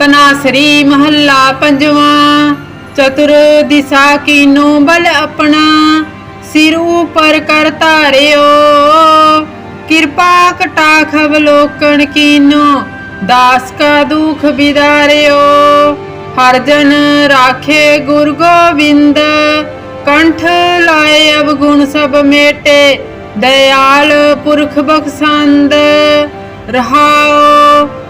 ਤਨਾਸਰੀ ਮਹੱਲਾ ਪੰਜਵਾਂ, ਚਤੁਰ ਦਿਸ਼ਾ ਕੀਨੋ ਬਲ ਆਪਣਾ, ਸਿਰ ਉਪਰ ਕਰ ਧਾਰਿਓ। ਕਿਰਪਾ ਕਟਾਖ ਅਵਲੋਕਨ ਕੀਨੋ, ਦਾਸ ਕਾ ਦੁਖ ਵਿਦਾਰਿਓ ਹਰ ਜਨ ਰਾਖੇ ਗੁਰ ਗੋਬਿੰਦ, ਕੰਠ ਲਾਏ ਅਵਗੁਣ ਸਭ ਮੇਟੇ, ਦਇਆਲ ਪੁਰਖ ਬਖਸ਼ੰਦ, ਰਹਾਓ।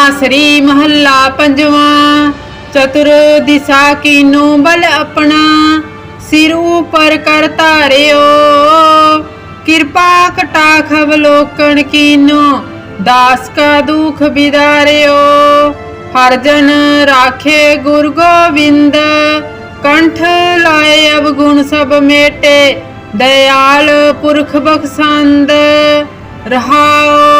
ਤਨਾਸਰੀ ਮਹੱਲਾ ਪੰਜਵਾਂ, ਚਤੁਰ ਦਿਸ਼ਾ ਕੀਨੋ ਬਲ ਆਪਣਾ, ਸਿਰ ਉਪਰ ਕਰ ਧਾਰਿਓ। ਕਿਰਪਾ ਕਟਾਖ ਅਵਲੋਕਨ ਕੀਨੋ, ਦਾਸ ਕਾ ਦੁਖ ਵਿਦਾਰਿਓ ਹਰ ਜਨ ਰਾਖੇ ਗੁਰ ਗੋਬਿੰਦ, ਕੰਠ ਲਾਏ ਅਵਗੁਣ ਸਭ ਮੇਟੇ, ਦਇਆਲ ਪੁਰਖ ਬਖਸ਼ੰਦ, ਰਹਾਓ।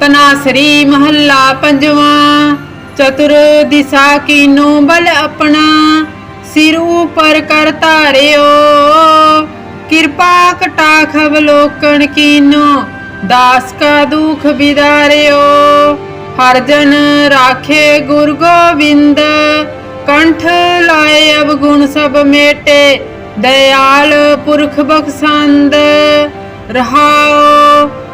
ਤਨਾਸਰੀ ਮਹੱਲਾ ਪੰਜਵਾਂ, ਚਤੁਰ ਦਿਸ਼ਾ ਕੀਨੋ ਬਲ ਆਪਣਾ, ਸਿਰ ਉਪਰ ਕਰ ਧਾਰਿਓ ਕਿਰਪਾ ਕਟਾਖ ਅਵਲੋਕਨ ਕੀਨੋ, ਦਾਸ ਕਾ ਦੁਖ ਵਿਦਾਰਿਓ ਹਰ ਜਨ ਰਾਖੇ ਗੁਰ ਗੋਬਿੰਦ, ਕੰਠ ਲਾਏ ਅਵਗੁਣ ਸਭ ਮੇਟੇ, ਦਇਆਲ ਪੁਰਖ ਬਖਸ਼ੰਦ, ਰਹਾਓ।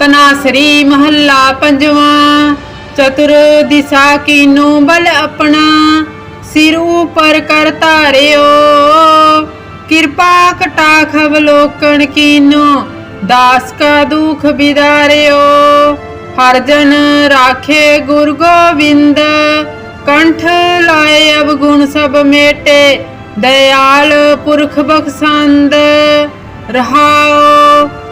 ਤਨਾਸਰੀ ਮਹੱਲਾ ਪੰਜਵਾਂ, ਚਤੁਰ ਦਿਸ਼ਾ ਕੀਨੋ ਬਲ ਆਪਣਾ, ਸਿਰ ਉਪਰ ਕਰ ਧਾਰਿਓ। ਕਿਰਪਾ ਕਟਾਖ ਅਵਲੋਕਨ ਕੀਨੋ, ਦਾਸ ਕਾ ਦੁਖ ਵਿਦਾਰਿਓ ਹਰ ਜਨ ਰਾਖੇ ਗੁਰ ਗੋਬਿੰਦ, ਕੰਠ ਲਾਏ ਅਵਗੁਣ ਸਭ ਮੇਟੇ, ਦਇਆਲ ਪੁਰਖ ਬਖਸ਼ੰਦ, ਰਹਾਓ।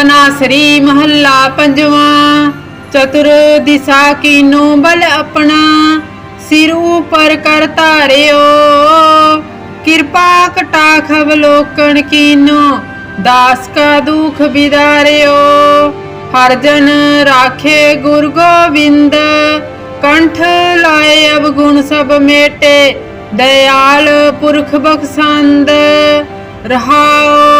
ਤਨਾਸਰੀ ਮਹੱਲਾ ਪੰਜਵਾਂ, ਚਤੁਰ ਦਿਸ਼ਾ ਕੀਨੋ ਬਲ ਆਪਣਾ, ਸਿਰ ਉਪਰ ਕਰ ਧਾਰਿਓ। ਕਿਰਪਾ ਕਟਾਖ ਅਵਲੋਕਨ ਕੀਨੋ, ਦਾਸ ਕਾ ਦੁਖ ਵਿਦਾਰਿਓ ਹਰ ਜਨ ਰਾਖੇ ਗੁਰ ਗੋਬਿੰਦ, ਕੰਠ ਲਾਏ ਅਵਗੁਣ ਸਭ ਮੇਟੇ, ਦਇਆਲ ਪੁਰਖ ਬਖਸ਼ੰਦ, ਰਹਾਓ।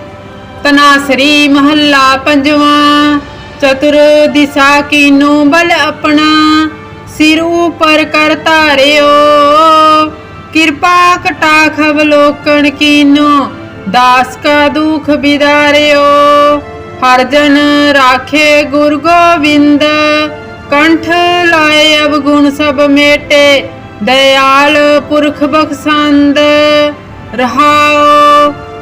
ਤਨਾਸਰੀ ਮਹੱਲਾ ਪੰਜਵਾਂ, ਚਤੁਰ ਦਿਸ਼ਾ ਕੀਨੋ ਬਲ ਆਪਣਾ, ਸਿਰ ਉਪਰ ਕਰ ਧਾਰਿਓ। ਕਿਰਪਾ ਕਟਾਖ ਅਵਲੋਕਨ ਕੀਨੋ, ਦਾਸ ਕਾ ਦੁਖ ਵਿਦਾਰਿਓ ਹਰ ਜਨ ਰਾਖੇ ਗੁਰ ਗੋਬਿੰਦ, ਕੰਠ ਲਾਏ ਅਵਗੁਣ ਸਭ ਮੇਟੇ, ਦਇਆਲ ਪੁਰਖ ਬਖਸ਼ੰਦ, ਰਹਾਓ।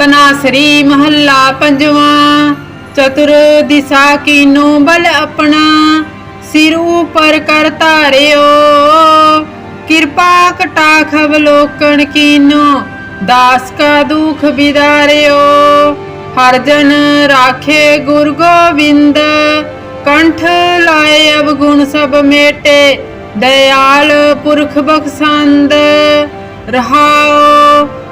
ਤਨਾਸਰੀ ਮਹੱਲਾ ਪੰਜਵਾਂ, ਚਤੁਰ ਦਿਸ਼ਾ ਕੀਨੋ ਬਲ ਆਪਣਾ, ਸਿਰ ਉਪਰ ਕਰ ਧਾਰਿਓ। ਕਿਰਪਾ ਕਟਾਖ ਅਵਲੋਕਣ ਕੀਨੋ, ਦਾਸ ਕਾ ਦੁਖ ਵਿਦਾਰਿਓ ਹਰ ਜਨ ਰਾਖੇ ਗੁਰ ਗੋਬਿੰਦ, ਕੰਠ ਲਾਏ ਅਵਗੁਣ ਸਭ ਮੇਟੇ, ਦਇਆਲ ਪੁਰਖ ਬਖਸ਼ੰਦ, ਰਹਾਓ।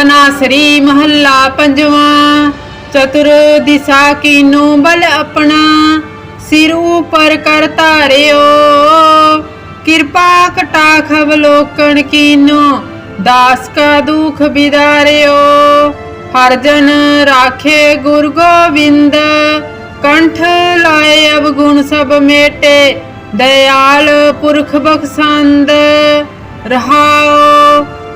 ਤਨਾਸਰੀ ਮਹੱਲਾ ਪੰਜਵਾਂ, ਚਤੁਰ ਦਿਸ਼ਾ ਕੀਨੋ ਬਲ ਆਪਣਾ, ਸਿਰ ਉਪਰ ਕਰ ਧਾਰਿਓ। ਕਿਰਪਾ ਕਟਾਖ ਅਵਲੋਕਣ ਕੀਨੋ, ਦਾਸ ਕਾ ਦੁਖ ਵਿਦਾਰਿਓ ਹਰ ਜਨ ਰਾਖੇ ਗੁਰ ਗੋਬਿੰਦ, ਕੰਠ ਲਾਏ ਅਵਗੁਣ ਸਭ ਮੇਟੇ, ਦਇਆਲ ਪੁਰਖ ਬਖਸ਼ੰਦ, ਰਹਾਓ।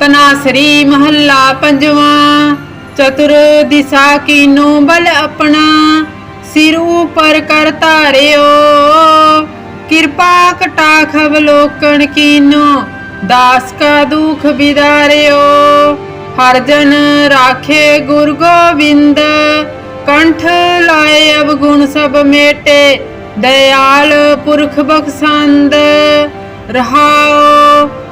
ਤਨਾਸਰੀ ਮਹੱਲਾ ਪੰਜਵਾਂ, ਚਤੁਰ ਦਿਸ਼ਾ ਕੀਨੋ ਬਲ ਆਪਣਾ, ਸਿਰ ਉਪਰ ਕਰ ਧਾਰਿਓ। ਕਿਰਪਾ ਕਟਾਖ ਅਵਲੋਕਣ ਕੀਨੋ, ਦਾਸ ਕਾ ਦੁਖ ਵਿਦਾਰਿਓ ਹਰ ਜਨ ਰਾਖੇ ਗੁਰ ਗੋਬਿੰਦ, ਕੰਠ ਲਾਏ ਅਵਗੁਣ ਸਭ ਮੇਟੇ, ਦਇਆਲ ਪੁਰਖ ਬਖਸ਼ੰਦ, ਰਹਾਓ।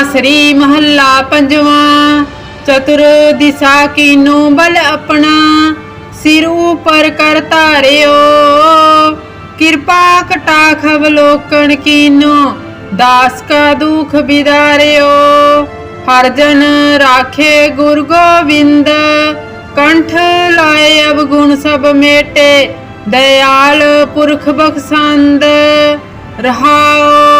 ਤਨਾਸਰੀ ਮਹੱਲਾ ਪੰਜਵਾਂ, ਚਤੁਰ ਦਿਸ਼ਾ ਕੀਨੋ ਬਲ ਆਪਣਾ, ਸਿਰ ਉਪਰ ਕਰ ਧਾਰਿਓ। ਕਿਰਪਾ ਕਟਾਖ ਅਵਲੋਕਣ ਕੀਨੋ, ਦਾਸ ਕਾ ਦੁਖ ਵਿਦਾਰਿਓ ਹਰ ਜਨ ਰਾਖੇ ਗੁਰ ਗੋਬਿੰਦ, ਕੰਠ ਲਾਏ ਅਵਗੁਣ ਸਭ ਮੇਟੇ, ਦਇਆਲ ਪੁਰਖ ਬਖਸ਼ੰਦ, ਰਹਾਓ।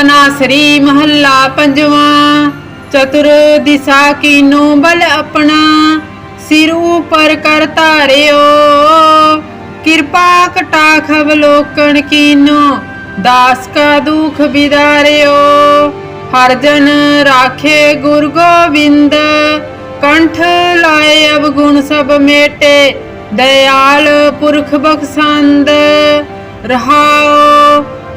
ਤਨਾਸਰੀ ਮਹੱਲਾ ਪੰਜਵਾਂ, ਚਤੁਰ ਦਿਸ਼ਾ ਕੀਨੋ ਬਲ ਆਪਣਾ, ਸਿਰ ਉਪਰ ਕਰ ਧਾਰਿਓ। ਕਿਰਪਾ ਕਟਾਖ ਅਵਲੋਕਣ ਕੀਨੋ, ਦਾਸ ਕਾ ਦੁਖ ਵਿਦਾਰਿਓ ਹਰ ਜਨ ਰਾਖੇ ਗੁਰ ਗੋਬਿੰਦ, ਕੰਠ ਲਾਏ ਅਵਗੁਣ ਸਭ ਮੇਟੇ, ਦਇਆਲ ਪੁਰਖ ਬਖਸ਼ੰਦ, ਰਹਾਓ।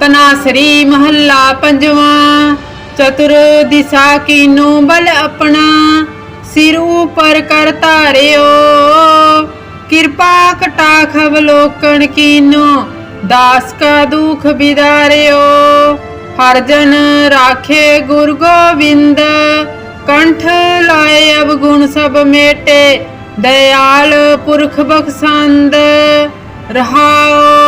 ਤਨਾਸਰੀ ਮਹੱਲਾ ਪੰਜਵਾਂ, ਚਤੁਰ ਦਿਸ਼ਾ ਕੀਨੋ ਬਲ ਆਪਣਾ, ਸਿਰ ਉਪਰ ਕਰ ਧਾਰਿਓ। ਕਿਰਪਾ ਕਟਾਖ ਅਵਲੋਕਨ ਕੀਨੋ, ਦਾਸ ਕਾ ਦੁਖ ਬਿਦਾਰਿਓ। ਹਰ ਜਨ ਰਾਖੇ ਗੁਰ ਗੋਬਿੰਦ, ਕੰਠ ਲਾਏ ਅਵਗੁਣ ਸਭ ਮੇਟੇ, ਦਇਆਲ ਪੁਰਖ ਬਖਸ਼ੰਦ, ਰਹਾਓ।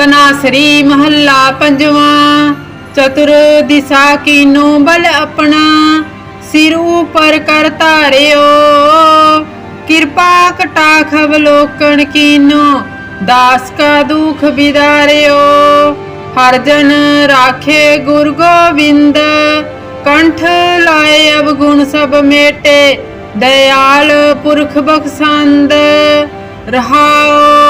ਤਨਾਸਰੀ ਮਹੱਲਾ ਪੰਜਵਾਂ, ਚਤੁਰ ਦਿਸ਼ਾ ਕੀਨੋ ਬਲ ਆਪਣਾ, ਸਿਰ ਉਪਰ ਕਰ ਧਾਰਿਓ। ਕਿਰਪਾ ਕਟਾਖ ਅਵਲੋਕਨ ਕੀਨੋ, ਦਾਸ ਕਾ ਦੁਖ ਬਿਦਾਰਿਓ। ਹਰ ਜਨ ਰਾਖੇ ਗੁਰ ਗੋਬਿੰਦ, ਕੰਠ ਲਾਏ ਅਵਗੁਣ ਸਭ ਮੇਟੇ, ਦਇਆਲ ਪੁਰਖ ਬਖਸ਼ੰਦ, ਰਹਾਓ।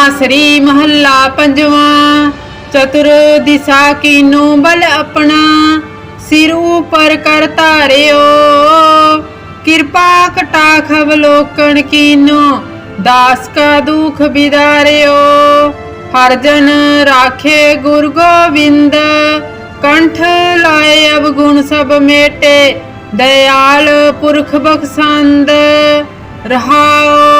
ਤਨਾਸਰੀ ਮਹੱਲਾ ਪੰਜਵਾਂ, ਚਤੁਰ ਦਿਸ਼ਾ ਕੀਨੋ ਬਲ ਆਪਣਾ, ਸਿਰ ਉਪਰ ਕਰ ਧਾਰਿਓ। ਕਿਰਪਾ ਕਟਾਖ ਅਵਲੋਕਨ ਕੀਨੋ, ਦਾਸ ਕਾ ਦੁਖ ਬਿਦਾਰਿਓ। ਹਰ ਜਨ ਰਾਖੇ ਗੁਰ ਗੋਬਿੰਦ, ਕੰਠ ਲਾਏ ਅਵਗੁਣ ਸਭ ਮੇਟੇ, ਦਇਆਲ ਪੁਰਖ ਬਖਸ਼ੰਦ, ਰਹਾਓ।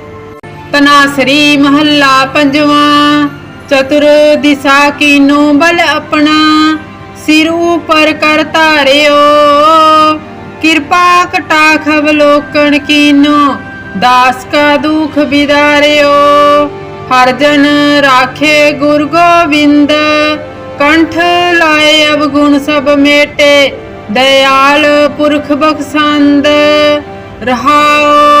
ਤਨਾਸਰੀ ਮਹੱਲਾ ਪੰਜਵਾਂ, ਚਤੁਰ ਦਿਸ਼ਾ ਕੀਨੋ ਬਲ ਆਪਣਾ, ਸਿਰ ਉਪਰ ਕਰ ਧਾਰਿਓ। ਕਿਰਪਾ ਕਟਾਖ ਅਵਲੋਕਨ ਕੀਨੋ, ਦਾਸ ਕਾ ਦੁਖ ਬਿਦਾਰਿਓ। ਹਰ ਜਨ ਰਾਖੇ ਗੁਰ ਗੋਬਿੰਦ, ਕੰਠ ਲਾਏ ਅਵਗੁਣ ਸਭ ਮੇਟੇ, ਦਇਆਲ ਪੁਰਖ ਬਖਸ਼ੰਦ, ਰਹਾਓ।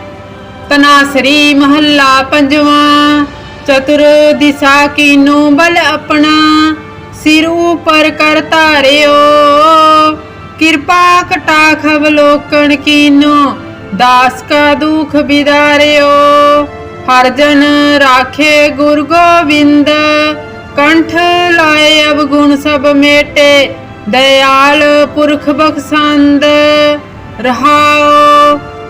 ਤਨਾਸਰੀ ਮਹੱਲਾ ਪੰਜਵਾਂ, ਚਤੁਰ ਦਿਸ਼ਾ ਕੀਨੋ ਬਲ ਆਪਣਾ, ਸਿਰ ਉਪਰ ਕਰ ਧਾਰਿਓ। ਕਿਰਪਾ ਕਟਾਖ ਅਵਲੋਕਨ ਕੀਨੋ, ਦਾਸ ਕਾ ਦੁਖ ਬਿਦਾਰਿਓ। ਹਰ ਜਨ ਰਾਖੇ ਗੁਰ ਗੋਬਿੰਦ, ਕੰਠ ਲਾਏ ਅਵਗੁਣ ਸਭ ਮੇਟੇ, ਦਇਆਲ ਪੁਰਖ ਬਖਸ਼ੰਦ, ਰਹਾਓ।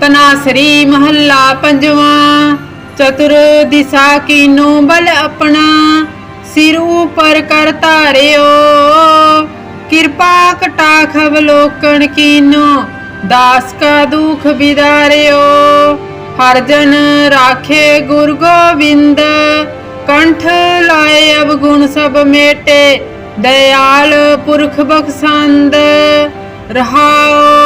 ਤਨਾਸਰੀ ਮਹੱਲਾ ਪੰਜਵਾਂ, ਚਤੁਰ ਦਿਸ਼ਾ ਕੀਨੋ ਬਲ ਆਪਣਾ, ਸਿਰ ਉਪਰ ਕਰ ਧਾਰਿਓ। ਕਿਰਪਾ ਕਟਾਖ ਅਵਲੋਕਨ ਕੀਨੋ, ਦਾਸ ਕਾ ਦੁਖ ਵਿਦਾਰਿਓ ਹਰ ਜਨ ਰਾਖੇ ਗੁਰ ਗੋਬਿੰਦ, ਕੰਠ ਲਾਏ ਅਵਗੁਣ ਸਭ ਮੇਟੇ, ਦਇਆਲ ਪੁਰਖ ਬਖਸ਼ੰਦ, ਰਹਾਓ।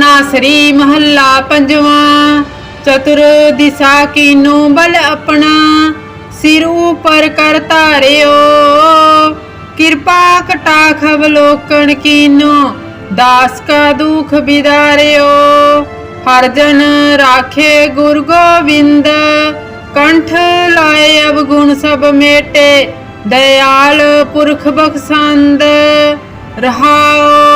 ਸ੍ਰੀ ਮਹੱਲਾ ਪੰਜਵਾਂ, ਚਤੁਰ ਦਿਸ਼ਾ ਕੀਨੋ ਬਲ ਆਪਣਾ, ਸਿਰ ਉਪਰ ਕਰ ਧਾਰਿਓ। ਕਿਰਪਾ ਕਟਾਖ ਅਵਲੋਕਨ ਕੀਨੋ, ਦਾਸ ਕਾ ਦੁਖ ਵਿਦਾਰਿਓ ਹਰ ਜਨ ਰਾਖੇ ਗੁਰ ਗੋਬਿੰਦ, ਕੰਠ ਲਾਏ ਅਵਗੁਣ ਸਭ ਮੇਟੇ, ਦਇਆਲ ਪੁਰਖ ਬਖਸ਼ੰਦ, ਰਹਾਓ।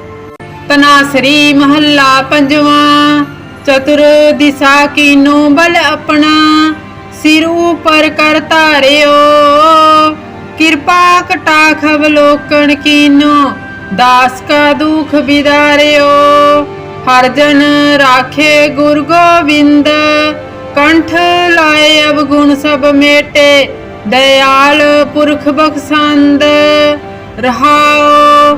ਤਨਾਸਰੀ ਮਹੱਲਾ ਪੰਜਵਾਂ, ਚਤੁਰ ਦਿਸ਼ਾ ਕੀਨੋ ਬਲ ਆਪਣਾ, ਸਿਰ ਉਪਰ ਕਰ ਧਾਰਿਓ। ਕਿਰਪਾ ਕਟਾਖ ਅਵਲੋਕਨ ਕੀਨੋ, ਦਾਸ ਕਾ ਦੁਖ ਵਿਦਾਰਿਓ ਹਰ ਜਨ ਰਾਖੇ ਗੁਰ ਗੋਬਿੰਦ, ਕੰਠ ਲਾਏ ਅਵਗੁਣ ਸਭ ਮੇਟੇ, ਦਇਆਲ ਪੁਰਖ ਬਖਸ਼ੰਦ, ਰਹਾਓ।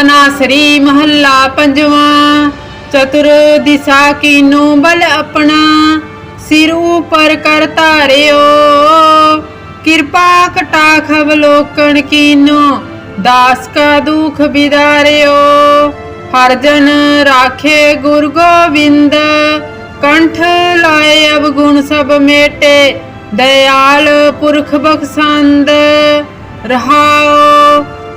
ਤਨਾਸਰੀ ਮਹੱਲਾ ਪੰਜਵਾਂ, ਚਤੁਰ ਦਿਸ਼ਾ ਕੀਨੋ ਬਲ ਆਪਣਾ, ਸਿਰ ਉਪਰ ਕਰ ਧਾਰਿਓ। ਕਿਰਪਾ ਕਟਾਖ ਅਵਲੋਕਨ ਕੀਨੋ, ਦਾਸ ਕਾ ਦੁਖ ਵਿਦਾਰਿਓ ਹਰ ਜਨ ਰਾਖੇ ਗੁਰ ਗੋਬਿੰਦ, ਕੰਠ ਲਾਏ ਅਵਗੁਣ ਸਭ ਮੇਟੇ, ਦਇਆਲ ਪੁਰਖ ਬਖਸ਼ੰਦ, ਰਹਾਓ।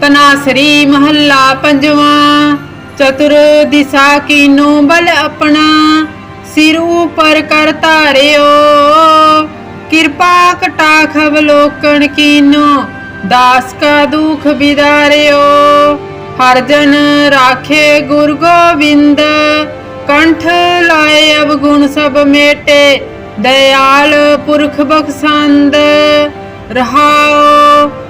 ਤਨਾਸਰੀ ਮਹੱਲਾ ਪੰਜਵਾਂ, ਚਤੁਰ ਦਿਸ਼ਾ ਕੀਨੋ ਬਲ ਆਪਣਾ, ਸਿਰ ਉਪਰ ਕਰ ਧਾਰਿਓ। ਕਿਰਪਾ ਕਟਾਖ ਅਵਲੋਕਨ ਕੀਨੋ, ਦਾਸ ਕਾ ਦੁਖ ਵਿਦਾਰਿਓ ਹਰ ਜਨ ਰਾਖੇ ਗੁਰ ਗੋਬਿੰਦ, ਕੰਠ ਲਾਏ ਅਵਗੁਣ ਸਭ ਮੇਟੇ, ਦਇਆਲ ਪੁਰਖ ਬਖਸ਼ੰਦ, ਰਹਾਓ।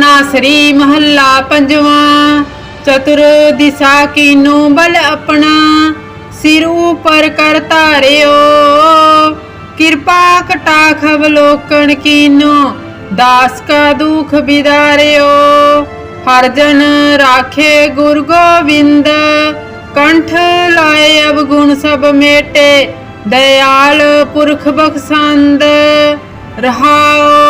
ਤਨਾਸਰੀ ਮਹੱਲਾ ਪੰਜਵਾਂ, ਚਤੁਰ ਦਿਸ਼ਾ ਕੀਨੋ ਬਲ ਆਪਣਾ, ਸਿਰ ਉਪਰ ਕਰ ਧਾਰਿਓ। ਕਿਰਪਾ ਕਟਾਖ ਅਵਲੋਕਨ ਕੀਨੋ, ਦਾਸ ਕਾ ਦੁਖ ਬਿਦਾਰਿਓ। ਹਰ ਜਨ ਰਾਖੇ ਗੁਰ ਗੋਬਿੰਦ, ਕੰਠ ਲਾਏ ਅਵਗੁਣ ਸਭ ਮੇਟੇ, ਦਇਆਲ ਪੁਰਖ ਬਖਸ਼ੰਦ, ਰਹਾਓ।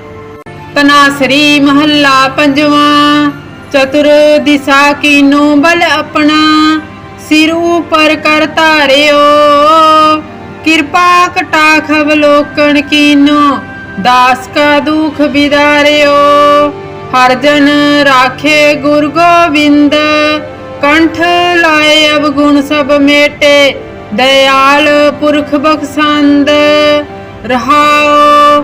ਤਨਾਸਰੀ ਮਹੱਲਾ ਪੰਜਵਾਂ, ਚਤੁਰ ਦਿਸ਼ਾ ਕੀਨੋ ਬਲ ਆਪਣਾ, ਸਿਰ ਉਪਰ ਕਰ ਧਾਰਿਓ। ਕਿਰਪਾ ਕਟਾਖ ਅਵਲੋਕਨ ਕੀਨੋ, ਦਾਸ ਕਾ ਦੁਖ ਬਿਦਾਰਿਓ। ਹਰ ਜਨ ਰਾਖੇ ਗੁਰ ਗੋਬਿੰਦ, ਕੰਠ ਲਾਏ ਅਵਗੁਣ ਸਭ ਮੇਟੇ। ਦਇਆਲ ਪੁਰਖ ਬਖਸ਼ੰਦ, ਰਹਾਓ।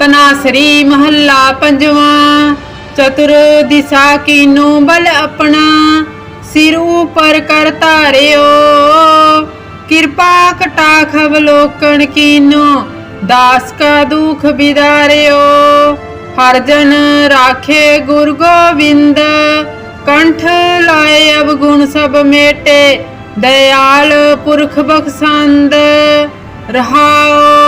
ਤਨਾਸਰੀ ਮਹੱਲਾ ਪੰਜਵਾਂ, ਚਤੁਰ ਦਿਸ਼ਾ ਕੀਨੋ ਬਲ ਆਪਣਾ, ਸਿਰ ਉਪਰ ਕਰ ਧਾਰਿਓ। ਕਿਰਪਾ ਕਟਾਖ ਅਵਲੋਕਨ ਕੀਨੋ, ਦਾਸ ਕਾ ਦੁਖ ਬਿਦਾਰਿਓ। ਹਰ ਜਨ ਰਾਖੇ ਗੁਰ ਗੋਬਿੰਦ, ਕੰਠ ਲਾਏ ਅਵਗੁਣ ਸਭ ਮੇਟੇ, ਦਇਆਲ ਪੁਰਖ ਬਖਸ਼ੰਦ, ਰਹਾਓ।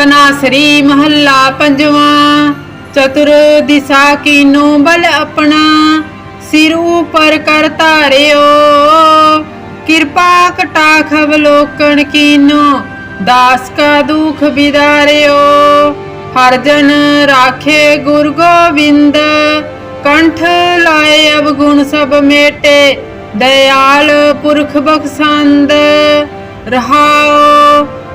ਤਨਾਸਰੀ ਮਹੱਲਾ ਪੰਜਵਾਂ, ਚਤੁਰ ਦਿਸ਼ਾ ਕੀਨੋ ਬਲ ਆਪਣਾ, ਸਿਰ ਉਪਰ ਕਰ ਧਾਰਿਓ। ਕਿਰਪਾ ਕਟਾਖ ਅਵਲੋਕਨ ਕੀਨੋ, ਦਾਸ ਕਾ ਦੁਖ ਬਿਦਾਰਿਓ। ਹਰ ਜਨ ਰਾਖੇ ਗੁਰ ਗੋਬਿੰਦ, ਕੰਠ ਲਾਏ ਅਵਗੁਣ ਸਭ ਮੇਟੇ, ਦਇਆਲ ਪੁਰਖ ਬਖਸ਼ੰਦ, ਰਹਾਓ।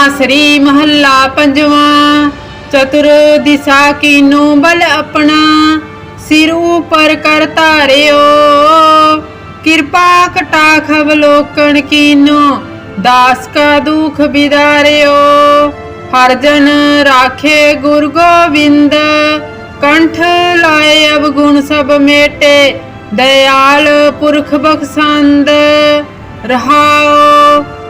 ਤਨਾਸਰੀ ਮਹੱਲਾ ਪੰਜਵਾਂ, ਚਤੁਰ ਦਿਸ਼ਾ ਕੀਨੋ ਬਲ ਆਪਣਾ, ਸਿਰ ਉਪਰ ਕਰ ਧਾਰਿਓ। ਕਿਰਪਾ ਕਟਾਖ ਅਵਲੋਕਨ ਕੀਨੋ, ਦਾਸ ਕਾ ਦੁਖ ਬਿਦਾਰਿਓ। ਹਰ ਜਨ ਰਾਖੇ ਗੁਰ ਗੋਬਿੰਦ, ਕੰਠ ਲਾਏ ਅਵਗੁਣ ਸਭ ਮੇਟੇ, ਦਇਆਲ ਪੁਰਖ ਬਖਸ਼ੰਦ, ਰਹਾਓ।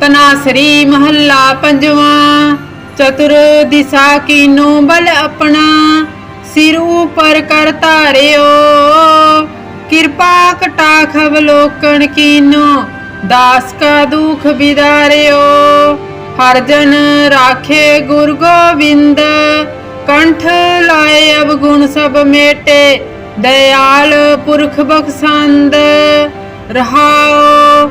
ਤਨਾਸਰੀ ਮਹੱਲਾ ਪੰਜਵਾਂ, ਚਤੁਰ ਦਿਸ਼ਾ ਕੀਨੋ ਬਲ ਆਪਣਾ, ਸਿਰ ਉਪਰ ਕਰ ਧਾਰਿਓ। ਕਿਰਪਾ ਕਟਾਖ ਅਵਲੋਕਨ ਕੀਨੋ, ਦਾਸ ਕਾ ਦੁਖ ਬਿਦਾਰਿਓ। ਹਰ ਜਨ ਰਾਖੇ ਗੁਰ ਗੋਬਿੰਦ, ਕੰਠ ਲਾਏ ਅਵਗੁਣ ਸਭ ਮੇਟੇ, ਦਇਆਲ ਪੁਰਖ ਬਖਸ਼ੰਦ। ਰਹਾਓ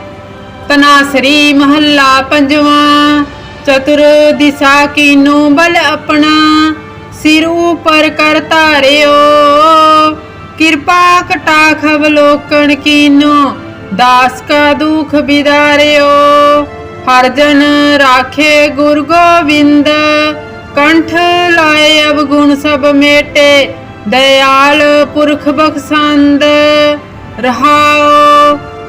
ਤਨਾਸਰੀ ਮਹੱਲਾ ਪੰਜਵਾਂ, ਚਤੁਰ ਦਿਸ਼ਾ ਕੀਨੋ ਬਲ ਆਪਣਾ, ਸਿਰ ਉਪਰ ਕਰ ਧਾਰਿਓ। ਕਿਰਪਾ ਕਟਾਖ ਅਵਲੋਕਣ ਕੀਨੋ, ਦਾਸ ਕਾ ਦੁਖ ਬਿਦਾਰਿਓ। ਹਰ ਜਨ ਰਾਖੇ ਗੁਰ ਗੋਬਿੰਦ, ਕੰਠ ਲਾਏ ਅਵਗੁਣ ਸਭ ਮੇਟੇ, ਦਇਆਲ ਪੁਰਖ ਬਖਸ਼ੰਦ, ਰਹਾਓ।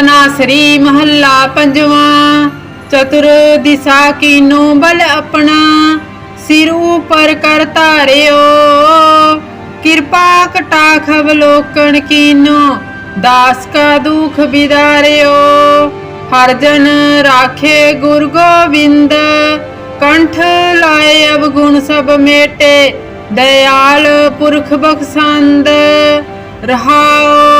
ਤਨਾਸਰੀ ਮਹੱਲਾ ਪੰਜਵਾਂ, ਚਤੁਰ ਦਿਸ਼ਾ ਕੀਨੋ ਬਲ ਆਪਣਾ, ਸਿਰ ਉਪਰ ਕਰ ਧਾਰਿਓ। ਕਿਰਪਾ ਕਟਾਖ ਅਵਲੋਕਣ ਕੀਨੋ, ਦਾਸ ਕਾ ਦੁਖ ਬਿਦਾਰਿਓ। ਹਰ ਜਨ ਰਾਖੇ ਗੁਰ ਗੋਬਿੰਦ, ਕੰਠ ਲਾਏ ਅਵਗੁਣ ਸਭ ਮੇਟੇ, ਦਇਆਲ ਪੁਰਖ ਬਖਸ਼ੰਦ, ਰਹਾਓ।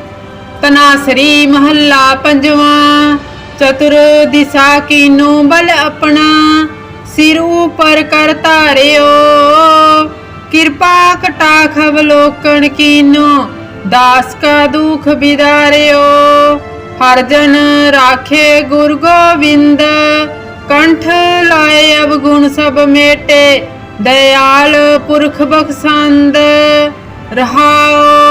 ਸ੍ਰੀ ਮਹੱਲਾ ਪੰਜਵਾਂ, ਚਤੁਰ ਦਿਸ਼ਾ ਕੀਨੋ ਬਲ ਆਪਣਾ, ਸਿਰ ਉਪਰ ਕਰ ਧਾਰਿਓ। ਕਿਰਪਾ ਕਟਾਖ ਅਵਲੋਕਣ ਕੀਨੋ, ਦਾਸ ਕਾ ਦੁਖ ਬਿਦਾਰਿਓ। ਹਰ ਜਨ ਰਾਖੇ ਗੁਰ ਗੋਬਿੰਦ, ਕੰਠ ਲਾਏ ਅਵਗੁਣ ਸਭ ਮੇਟੇ, ਦਇਆਲ ਪੁਰਖ ਬਖਸ਼ੰਦ, ਰਹਾਓ।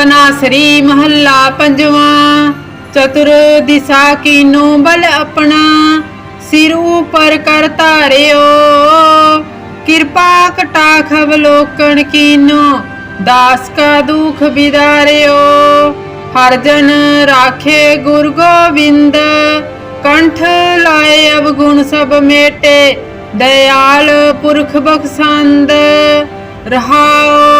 ਤਨਾਸਰੀ ਮਹੱਲਾ ਪੰਜਵਾਂ, ਚਤੁਰ ਦਿਸ਼ਾ ਕੀਨੋ ਬਲ ਆਪਣਾ, ਸਿਰ ਉਪਰ ਕਰ ਧਾਰਿਓ। ਕਿਰਪਾ ਕਟਾਖ ਅਵਲੋਕਣ ਕੀਨੋ, ਦਾਸ ਕਾ ਦੁਖ ਬਿਦਾਰਿਓ। ਹਰ ਜਨ ਰਾਖੇ ਗੁਰ ਗੋਬਿੰਦ, ਕੰਠ ਲਾਏ ਅਵਗੁਣ ਸਭ ਮੇਟੇ, ਦਇਆਲ ਪੁਰਖ ਬਖਸ਼ੰਦ, ਰਹਾਓ।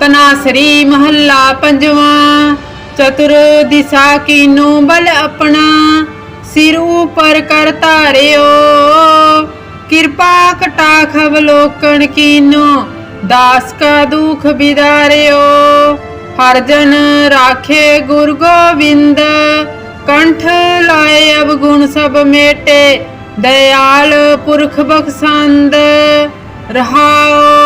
ਤਨਾਸਰੀ ਮਹੱਲਾ ਪੰਜਵਾਂ, ਚਤੁਰ ਦਿਸ਼ਾ ਕੀਨੋ ਬਲ ਆਪਣਾ, ਸਿਰ ਉਪਰ ਕਰ ਧਾਰਿਓ। ਕਿਰਪਾ ਕਟਾਖ ਅਵਲੋਕਣ ਕੀਨੋ, ਦਾਸ ਕਾ ਦੁਖ ਬਿਦਾਰਿਓ। ਹਰ ਜਨ ਰਾਖੇ ਗੁਰ ਗੋਬਿੰਦ, ਕੰਠ ਲਾਏ ਅਵਗੁਣ ਸਭ ਮੇਟੇ, ਦਇਆਲ ਪੁਰਖ ਬਖਸ਼ੰਦ, ਰਹਾਓ।